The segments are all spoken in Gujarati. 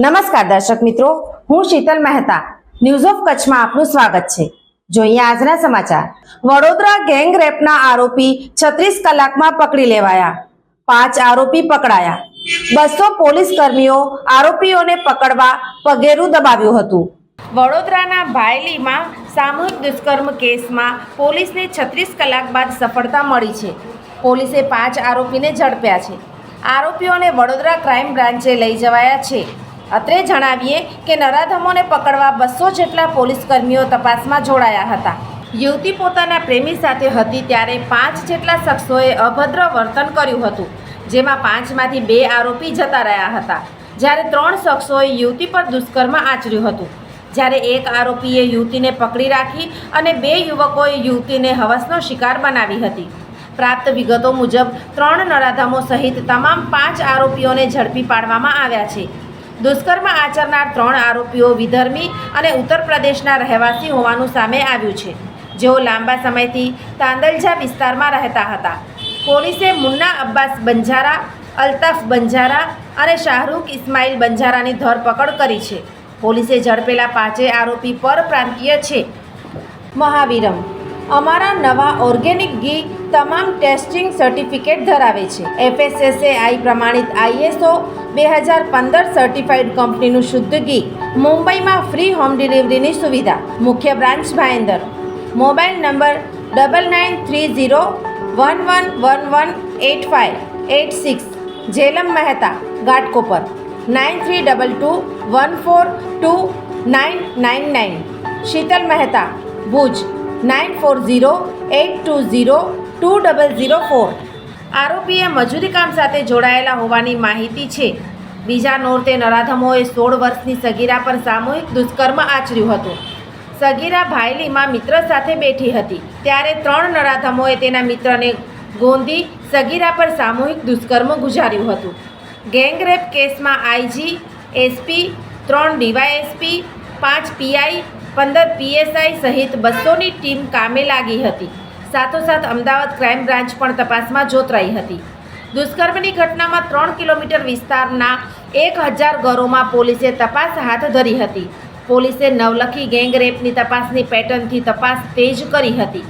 નમસ્કાર દર્શક મિત્રો, હું શીતલ મહેતા. ન્યૂઝ ઓફ કચ્છમાં આપનું સ્વાગત છે. જોઈએ આજના સમાચાર. વડોદરા ગેંગ રેપના આરોપી છત્રીસ કલાકમાં પકડી લેવાયા. પાંચ આરોપી પકડાયા. બસો પોલીસ કર્મીઓ આરોપીઓને પકડવા પગેરું દબાવ્યું હતું. વડોદરાના ભાયલીમાં સામૂહિક દુષ્કર્મ કેસમાં પોલીસને છત્રીસ કલાક બાદ સફળતા મળી છે. પોલીસે પાંચ આરોપીને ઝડપ્યા છે. આરોપીઓને વડોદરા ક્રાઇમ બ્રાન્ચે લઈ જવાયા છે. અત્રે જણાવીએ કે નરાધમોને પકડવા બસો જેટલા પોલીસ કર્મીઓ તપાસમાં જોડાયા હતા. યુવતી પોતાના પ્રેમી સાથે હતી ત્યારે પાંચ જેટલા શખ્સોએ અભદ્ર વર્તન કર્યું હતું, જેમાં પાંચમાંથી બે આરોપી જતા રહ્યા હતા. જ્યારે ત્રણ શખ્સોએ યુવતી પર દુષ્કર્મ આચર્યું હતું, જ્યારે એક આરોપીએ યુવતીને પકડી રાખી અને બે યુવકોએ યુવતીને હવસનો શિકાર બનાવી હતી. પ્રાપ્ત વિગતો મુજબ, ત્રણ નરાધમો સહિત તમામ પાંચ આરોપીઓને ઝડપી પાડવામાં આવ્યા છે. દુષ્કર્મ આચરનાર ત્રણ આરોપીઓ વિધર્મી અને ઉત્તર પ્રદેશના રહેવાસી હોવાનું સામે આવ્યું છે. જેઓ લાંબા સમયથી તાંદલજા વિસ્તારમાં રહેતા હતા. પોલીસે મુન્ના અબ્બાસ બંજારા, અલ્તાફ બંજારા અને શાહરૂખ ઇસ્માઇલ બંજારાની ધરપકડ કરી છે. પોલીસે ઝડપેલા પાંચેય આરોપી પરપ્રાંતીય છે. મહાવીરમ. અમારા નવા ઓર્ગેનિક ઘી તમામ ટેસ્ટિંગ સર્ટિફિકેટ ધરાવે છે. એફએસએસએઆઈ પ્રમાણિત આઈએસઓ બે હજાર પંદર સર્ટિફાઈડ કંપનીનું શુદ્ધ ઘી મુંબઈમાં ફ્રી હોમ ડિલિવરીની સુવિધા. મુખ્ય branch Bhayandar. Mobile number double nine three zero one one one one eight five eight six Jelam Mehta, Ghatkopar. Nine three double two one four two nine nine nine Sheetal Mehta, Bhuj. Nine four zero eight two zero two double zero four આરોપીએ મજૂરી કામ સાથે જોડાયેલા હોવાની માહિતી છે. બીજા નોરતે નરાધમોએ સોળ વર્ષની સગીરા પર સામૂહિક દુષ્કર્મ આચર્યું હતું. સગીરા ભાયલીમાં મિત્ર સાથે બેઠી હતી. ત્યારે ત્રણ નરાધમોએ તેના મિત્રને ગોંધી સગીરા પર સામૂહિક દુષ્કર્મ ગુજાર્યું હતું. ગેંગરેપ કેસમાં આઈજી, એસપી, ત્રણ ડીવાયએસપી, પાંચ પીઆઈ, પંદર પીએસઆઈ સહિત બસોની ટીમ કામે લાગી હતી. સાથોસાથ અમદાવાદ ક્રાઇમ બ્રાન્ચ પણ તપાસમાં જોતરાઈ હતી. દુષ્કર્મની ઘટનામાં ત્રણ કિલોમીટર વિસ્તારના એક હજાર ઘરોમાં પોલીસે તપાસ હાથ ધરી હતી. પોલીસે નવલખી ગેંગરેપની તપાસની પેટર્નથી તપાસ તેજ કરી હતી.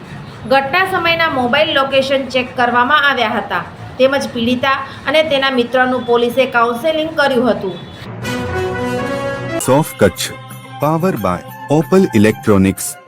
ઘટના સમયના મોબાઈલ લોકેશન ચેક કરવામાં આવ્યા હતા. તેમજ પીડિતા અને તેના મિત્રનું પોલીસે કાઉન્સેલિંગ કર્યું હતું. સોફ Kutch, power by Opal electronics